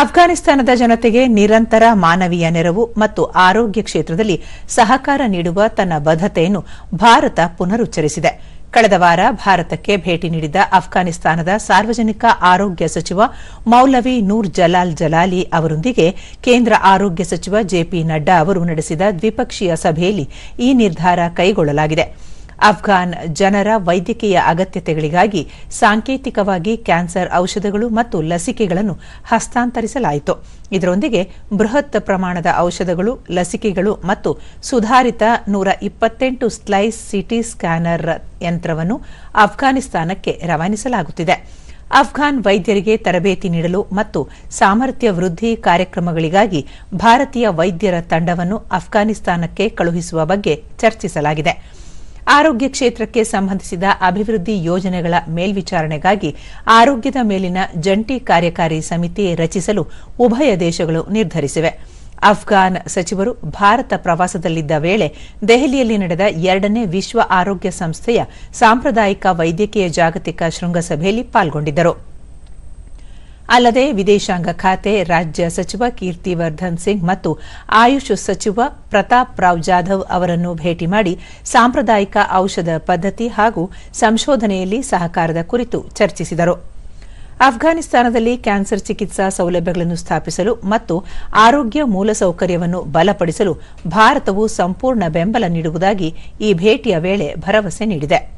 ಅಫ್ಘಾನಿಸ್ತಾನದ ಜನತೆಗೆ ನಿರಂತರ ಮಾನವೀಯ ನೆರವು ಮತ್ತು ಆರೋಗ್ಯ ಕ್ಷೇತ್ರದಲ್ಲಿ ಸಹಕಾರ ನೀಡುವ ತನ್ನ ಬದ್ಧತೆಯನ್ನು ಭಾರತ ಪುನರುಚ್ಚರಿಸಿದೆ. ಕಳೆದ ವಾರ ಭಾರತಕ್ಕೆ ಭೇಟಿ ನೀಡಿದ ಅಫ್ಘಾನಿಸ್ತಾನದ ಸಾರ್ವಜನಿಕ ಆರೋಗ್ಯ ಸಚಿವ ಮೌಲವಿ ನೂರ್ ಜಲಾಲ್ ಜಲಾಲಿ ಅವರೊಂದಿಗೆ ಕೇಂದ್ರ ಆರೋಗ್ಯ ಸಚಿವ ಜೆಪಿ ನಡ್ಡಾ ಅವರು ನಡೆಸಿದ ದ್ವಿಪಕ್ಷೀಯ ಸಭೆಯಲ್ಲಿ ಈ ನಿರ್ಧಾರ ಕೈಗೊಳ್ಳಲಾಗಿದೆ. ಅಫ್ಘಾನ್ ಜನರ ವೈದ್ಯಕೀಯ ಅಗತ್ಯತೆಗಳಿಗಾಗಿ ಸಾಂಕೇತಿಕವಾಗಿ ಕ್ಯಾನ್ಸರ್ ಔಷಧಗಳು ಮತ್ತು ಲಸಿಕೆಗಳನ್ನು ಹಸ್ತಾಂತರಿಸಲಾಯಿತು. ಇದರೊಂದಿಗೆ ಬೃಹತ್ ಪ್ರಮಾಣದ ಔಷಧಗಳು, ಲಸಿಕೆಗಳು ಮತ್ತು ಸುಧಾರಿತ ನೂರ ಇಪ್ಪತ್ತೆಂಟು ಸ್ಲೈಸ್ ಸಿಟಿ ಸ್ಕ್ಯಾನರ್ ಯಂತ್ರವನ್ನು ಅಫ್ಘಾನಿಸ್ತಾನಕ್ಕೆ ರವಾನಿಸಲಾಗುತ್ತಿದೆ. ಅಫ್ಘಾನ್ ವೈದ್ಯರಿಗೆ ತರಬೇತಿ ನೀಡಲು ಮತ್ತು ಸಾಮರ್ಥ್ಯ ವೃದ್ಧಿ ಕಾರ್ಯಕ್ರಮಗಳಿಗಾಗಿ ಭಾರತೀಯ ವೈದ್ಯರ ತಂಡವನ್ನು ಅಫ್ಘಾನಿಸ್ತಾನಕ್ಕೆ ಕಳುಹಿಸುವ ಬಗ್ಗೆ ಚರ್ಚಿಸಲಾಗಿದೆ. ಆರೋಗ್ಯ ಕ್ಷೇತ್ರಕ್ಕೆ ಸಂಬಂಧಿಸಿದ ಅಭಿವೃದ್ಧಿ ಯೋಜನೆಗಳ ಮೇಲ್ವಿಚಾರಣೆಗಾಗಿ ಆರೋಗ್ಯದ ಮೇಲಿನ ಜಂಟಿ ಕಾರ್ಯಕಾರಿ ಸಮಿತಿ ರಚಿಸಲು ಉಭಯ ದೇಶಗಳು ನಿರ್ಧರಿಸಿವೆ. ಅಫ್ಘಾನ್ ಸಚಿವರು ಭಾರತ ಪ್ರವಾಸದಲ್ಲಿದ್ದ ವೇಳೆ ದೆಹಲಿಯಲ್ಲಿ ನಡೆದ ಎರಡನೇ ವಿಶ್ವ ಆರೋಗ್ಯ ಸಂಸ್ಥೆಯ ಸಾಂಪ್ರದಾಯಿಕ ವೈದ್ಯಕೀಯ ಜಾಗತಿಕ ಶೃಂಗಸಭೆಯಲ್ಲಿ ಪಾಲ್ಗೊಂಡಿದ್ದರು. ಅಲ್ಲದೆ ವಿದೇಶಾಂಗ ಖಾತೆ, ರಾಜ್ಯ ಸಚಿವ ಕೀರ್ತಿವರ್ಧನ್ ಸಿಂಗ್ ಮತ್ತು ಆಯುಷ್ ಸಚಿವ ಪ್ರತಾಪ್ ರಾವ್ ಜಾಧವ್ ಅವರನ್ನು ಭೇಟಿ ಮಾಡಿ ಸಾಂಪ್ರದಾಯಿಕ ಔಷಧ ಪದ್ಧತಿ ಹಾಗೂ ಸಂಶೋಧನೆಯಲ್ಲಿ ಸಹಕಾರದ ಕುರಿತು ಚರ್ಚಿಸಿದರು. ಅಫ್ಘಾನಿಸ್ತಾನದಲ್ಲಿ ಕ್ಯಾನ್ಸರ್ ಚಿಕಿತ್ಸಾ ಸೌಲಭ್ಯಗಳನ್ನು ಸ್ಥಾಪಿಸಲು ಮತ್ತು ಆರೋಗ್ಯ ಮೂಲಸೌಕರ್ಯವನ್ನು ಬಲಪಡಿಸಲು ಭಾರತವು ಸಂಪೂರ್ಣ ಬೆಂಬಲ ನೀಡುವುದಾಗಿ ಈ ಭೇಟಿಯ ವೇಳೆ ಭರವಸೆ ನೀಡಿದೆ.